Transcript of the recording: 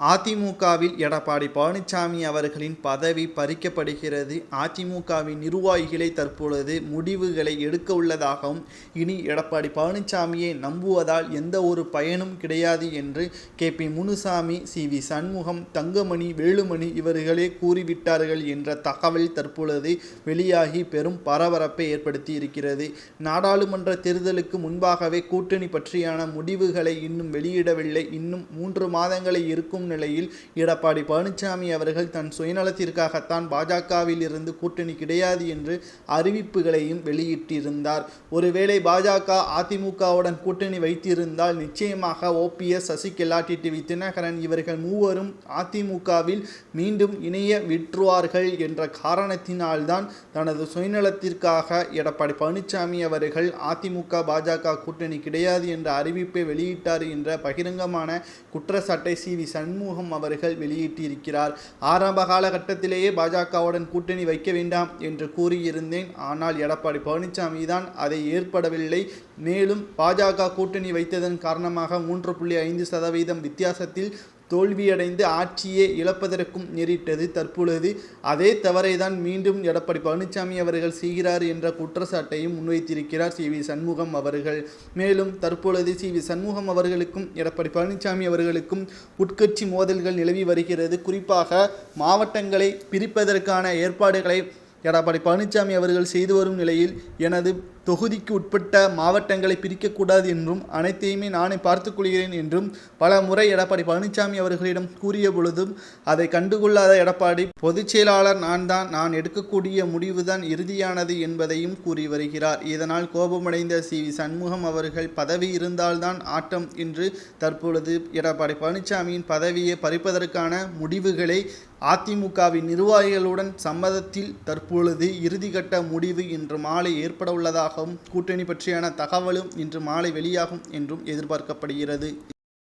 அதிமுகவில் எடப்பாடி பழனிசாமி அவர்களின் பதவி பறிக்கப்படுகிறது. அதிமுகவின் நிர்வாகிகளை தற்பொழுது முடிவுகளை எடுக்க உள்ளதாகவும் இனி எடப்பாடி பழனிசாமியை நம்புவதால் எந்த ஒரு பயனும் கிடையாது என்று K. P. Munusamy C. V. Shanmugam Thangamani Velumani இவர்களே கூறிவிட்டார்கள் என்ற தகவல் தற்பொழுது வெளியாகி பெரும் பரபரப்பை ஏற்படுத்தி இருக்கிறது. நாடாளுமன்ற தேர்தலுக்கு முன்பாகவே கூட்டணி பற்றியான முடிவுகளை இன்னும் வெளியிடவில்லை. இன்னும் மூன்று மாதங்களை இருக்கும் நிலையில் எடப்பாடி பழனிசாமி அவர்கள் தன் சுயநலத்திற்காகத்தான் பாஜகவில் இருந்து கூட்டணி கிடையாது என்று அறிவிப்புகளையும் வெளியிட்டிருந்தார். ஒருவேளை பாஜக அதிமுகவுடன் கூட்டணி வைத்திருந்தால் நிச்சயமாக ஓபிஎஸ் சசிகலா டிடிவி தினகரன் இவர்கள் மூவரும் அதிமுகவில் மீண்டும் இணைய விற்றுவார்கள் என்ற காரணத்தினால்தான் தனது சுயநலத்திற்காக எடப்பாடி பழனிசாமி அவர்கள் அதிமுக பாஜக கூட்டணி கிடையாது என்ற அறிவிப்பை வெளியிட்டார் என்ற பகிரங்கமான குற்றச்சாட்டை சி வி சண்முகம் அவர்கள் வெளியிட்டிருக்கிறார். ஆரம்ப காலகட்டத்திலேயே பாஜகவுடன் கூட்டணி வைக்க வேண்டாம் என்று கூறியிருந்தேன். ஆனால் எடப்பாடி பழனிசாமி தான் அதை ஏற்படவில்லை. மேலும் பாஜக கூட்டணி வைத்ததன் காரணமாக மூன்று புள்ளி ஐந்து சதவீதம் வித்தியாசத்தில் தோல்வியடைந்து ஆட்சியே இழப்பதற்கும் நேரிட்டது. தற்பொழுது அதே தவறை தான் மீண்டும் எடப்பாடி பழனிசாமி அவர்கள் செய்கிறார் என்ற குற்றச்சாட்டையும் முன்வைத்திருக்கிறார் சி வி சண்முகம் அவர்கள். மேலும் தற்பொழுது சி வி சண்முகம் அவர்களுக்கும் எடப்பாடி பழனிசாமி அவர்களுக்கும் உட்கட்சி மோதல்கள் நிலவி வருகிறது. குறிப்பாக மாவட்டங்களை பிரிப்பதற்கான ஏற்பாடுகளை எடப்பாடி பழனிசாமி அவர்கள் செய்து வரும் நிலையில் எனது தொகுதிக்கு உட்பட்ட மாவட்டங்களை பிரிக்கக்கூடாது என்றும் அனைத்தையுமே நானே பார்த்துக்கொள்கிறேன் என்றும் பல முறை எடப்பாடி பழனிசாமி அவர்களிடம் கூறிய பொழுதும் அதை கண்டுகொள்ளாத எடப்பாடி பொதுச் செயலாளர் நான் தான் நான் எடுக்கக்கூடிய முடிவுதான் இறுதியானது என்பதையும் கூறி வருகிறார். இதனால் கோபமடைந்த சி. வி. சண்முகம் அவர்கள் பதவி இருந்தால்தான் ஆட்டம் என்று தற்பொழுது எடப்பாடி பழனிசாமியின் பதவியை பறிப்பதற்கான முடிவுகளை அதிமுகவின் நிர்வாகிகளுடன் சம்மதத்தில் தற்பொழுது இறுதிக்கட்ட முடிவு இன்று மாலை ஏற்பட உள்ளதாகவும் கூட்டணி பற்றியான தகவலும் இன்று மாலை வெளியாகும் என்றும் எதிர்பார்க்கப்படுகிறது.